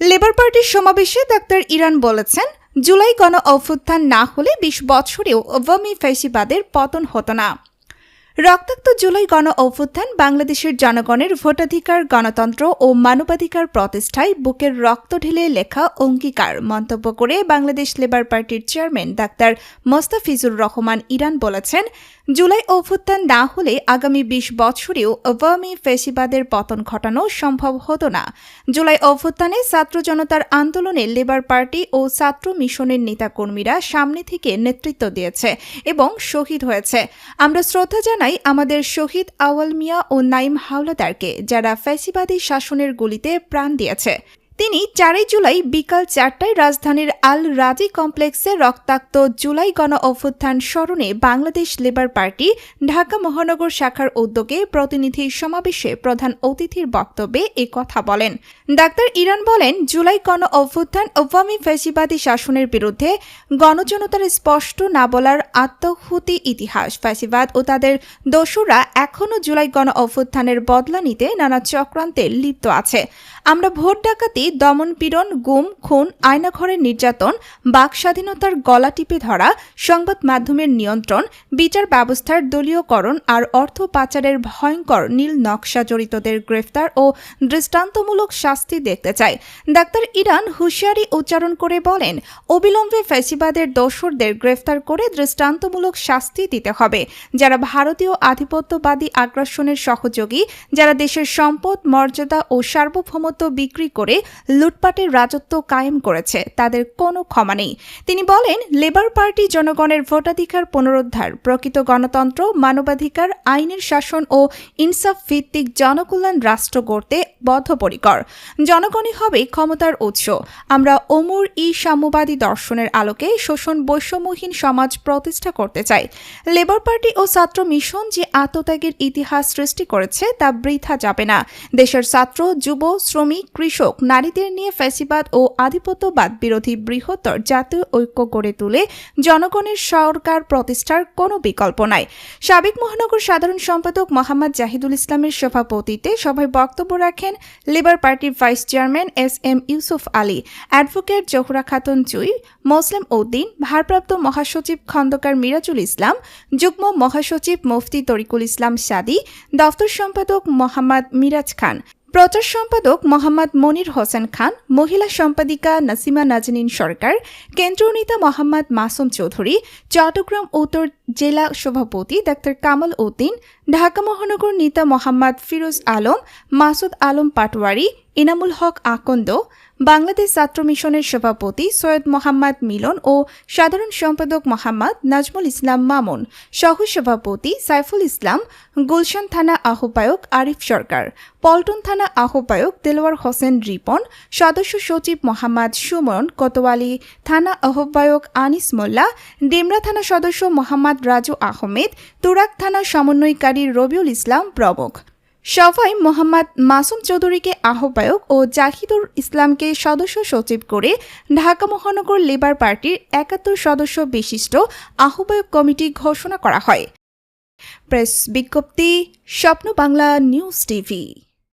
Labour পার্টির সমাবেশে doctor Iran বলেছেন, জুলাই গণ অভ্যুত্থান না হলে বিশ বছরেও ওভামি ফ্যাসিবাদের পতন হতো না। রক্তাক্ত জুলাই গণ অভ্যুত্থান বাংলাদেশের জনগণের ভোটাধিকার, গণতন্ত্র ও মানবাধিকার প্রতিষ্ঠায় বুকের রক্ত ঢেলে লেখা অঙ্গীকার মন্তব্য করে বাংলাদেশ লেবার পার্টির চেয়ারম্যান ডাক্তার মোস্তাফিজুর রহমান ইরান বলেছেন, জুলাই অভ্যুত্থান না হলে আগামী বিশ বছরেও আওয়ামী ফেসিবাদের পতন ঘটানো সম্ভব হতো না। জুলাই অভ্যুত্থানে ছাত্র জনতার আন্দোলনে লেবার পার্টি ও ছাত্র মিশনের নেতাকর্মীরা সামনে থেকে নেতৃত্ব দিয়েছে এবং শহীদ হয়েছে। আমরা শ্রদ্ধা জানাই আমাদের শহীদ আওয়াল মিয়া ও নাইম হাওলাদারকে যারা ফ্যাসিবাদী শাসনের গুলিতে প্রাণ দিয়েছে। তিনি চারই জুলাই বিকাল চারটায় রাজধানীর আল রাজি কমপ্লেক্সে রক্তাক্ত জুলাই গণ অভ্যুত্থান স্মরণে বাংলাদেশ লেবার পার্টি ঢাকা মহানগর শাখার উদ্যোগে প্রতিনিধি সমাবেশে প্রধান অতিথির বক্তব্যে এ কথা বলেন। ডাক্তার ইরান বলেন, জুলাই গণ অভ্যুত্থান আওয়ামী ফ্যাসিবাদী শাসনের বিরুদ্ধে গণজনতার স্পষ্ট না বলার আত্মহুতি ইতিহাস। ফ্যাসিবাদ ও তাদের দোসররা এখনও জুলাই গণ অভ্যুত্থানের বদলা নিতে নানা চক্রান্তে লিপ্ত আছে। আমরা ভোট ডাকাতি দমনপীড়ন গুম, খুন আয়নাঘরের নির্যাতন, বাক স্বাধীনতার গলা টিপে ধরা, সংবাদ মাধ্যমের নিয়ন্ত্রণ, বিচার ব্যবস্থার দলীয়করণ আর অর্থ পাচারের ভয়ঙ্কর নীল নকশা জড়িতদের গ্রেফতার ও দৃষ্টান্তমূলক শাস্তি দেখতে চাই ডাক্তার ইরান হুঁশিয়ারি উচ্চারণ করে বলেন, অবিলম্বে ফ্যাসিবাদের দোসরদের গ্রেফতার করে দৃষ্টান্তমূলক শাস্তি দিতে হবে। যারা ভারতীয় আধিপত্যবাদী আগ্রাসনের সহযোগী, যারা দেশের সম্পদ, মর্যাদা ও সার্বভৌমত্ব বিক্রি করে লুটপাটের রাজত্ব কায়েম করেছে, তাদের কোনো ক্ষমা নেই। তিনি বলেন, লেবার পার্টি জনগণের ভোটাধিকার পুনরুদ্ধার, প্রকৃত গণতন্ত্র, মানবাধিকার, আইনের শাসন ও ইনসাফ ভিত্তিক জনকল্যাণ রাষ্ট্র গড়তে বদ্ধপরিকর। জনগণই হবে ক্ষমতার উৎস। আমরা অমর ই সাম্যবাদী দর্শনের আলোকে শোষণ বৈষম্যহীন সমাজ প্রতিষ্ঠা করতে চাই। লেবার পার্টি ও ছাত্র মিশন যে আত্মত্যাগের ইতিহাস সৃষ্টি করেছে তা বৃথা যাবে না। দেশের ছাত্র, যুব, শ্রমিক, কৃষক নারীদের নিয়ে ফ্যাসিবাদ ও আধিপত্যবাদ বিরোধী বৃহত্তর জাতীয় ঐক্য গড়ে তুলে জনগণের সরকার প্রতিষ্ঠার কোনো বিকল্প নাই। সাবেক মহানগর সাধারণ সম্পাদক মোহাম্মদ জাহিদুল ইসলামের সভাপতিতে সভায় বক্তব্য রাখেন লেবার পার্টির vice chairman S M Yusuf Ali, advocate Johura Khatun চুই মোসলেম উদ্দিন, ভারপ্রাপ্ত মহাসচিব খন্দকার মিরাজুল ইসলাম, যুগ্ম মহাসচিব মুফতি তরিকুল ইসলাম সাদি, দফতর সম্পাদক মোহাম্মদ মিরাজ খান প্রচার সম্পাদক মোহাম্মদ মনির হোসেন খান, মহিলা সম্পাদিকা নাসিমা নাজনীন সরকার, কেন্দ্রীয় নেতা মোহাম্মদ মাসুম চৌধুরী, চট্টগ্রাম উত্তর জেলা সভাপতি ডাক্তার কামাল উদ্দিন, ঢাকা মহানগর নেতা মোহাম্মদ ফিরোজ আলম, মাসুদ আলম পাটোয়ারি ইনামুল হক আকন্দ, বাংলাদেশ ছাত্র মিশনের সভাপতি সৈয়দ মোহাম্মদ মিলন ও সাধারণ সম্পাদক মোহাম্মদ নাজমুল ইসলাম মামুন সহ সভাপতি সাইফুল ইসলাম, গুলশান থানা আহ্বায়ক আরিফ সরকার, পল্টন থানা আহ্বায়ক দেলোয়ার হোসেন রিপন, সদস্য সচিব মোহাম্মদ সুমন কোতোয়ালি, থানা আহ্বায়ক আনিস মোল্লা, ডেমরা থানা সদস্য মোহাম্মদ রাজু আহমেদ তুরাক থানা সমন্বয়কারী রবিউল ইসলাম প্রমুখ। সভায় মোহাম্মদ মাসুম চৌধুরীকে আহ্বায়ক ও জাহিদুর ইসলামকে সদস্য সচিব করে ঢাকা মহানগর লেবার পার্টির একাত্তর সদস্য বিশিষ্ট আহ্বায়ক কমিটি ঘোষণা করা হয়। প্রেস বিজ্ঞপ্তি, স্বপ্ন বাংলা নিউজ টিভি।